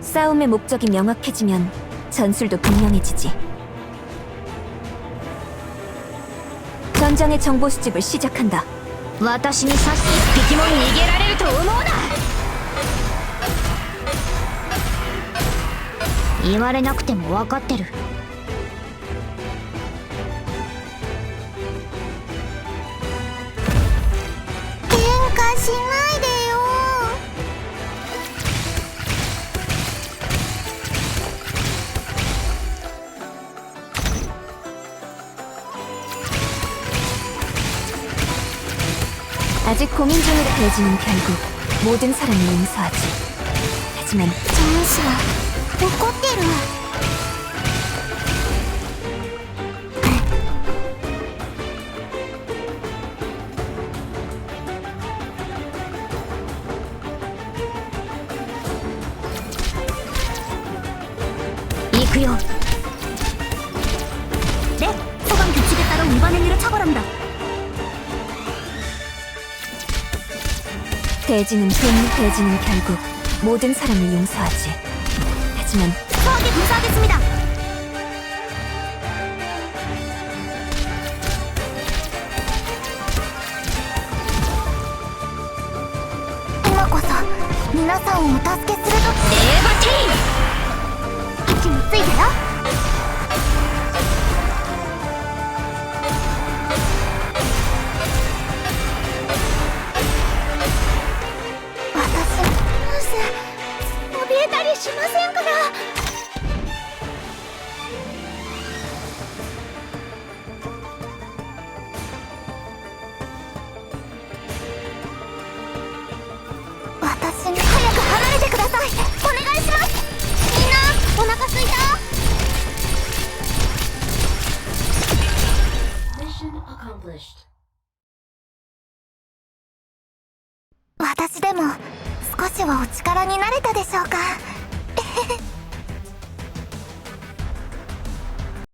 싸움의 목적이 명확해지면 전술도 분명해지지. 전장의 정보 수집을 시작한다. 私にさっ一匹も逃げられると思うな言われなくても分かってる 아직 고민 중이라 돼지는 결국 모든 사람을 용서하지. 하지만 정민 씨와 그 꽃대로 이구요. 네, 소방 규칙에 따라 위반행위를 처벌한다. 대지는 분 대지는 결국 모든 사람을 용서하지. 하지만 소하게 감사하겠습니다今こそ皆さんをお助けすると たりしませんから。私に早く離れてください。お願いします。みんなお腹すいた？Mission accomplished. 私でも少しはお力になれたでしょうか？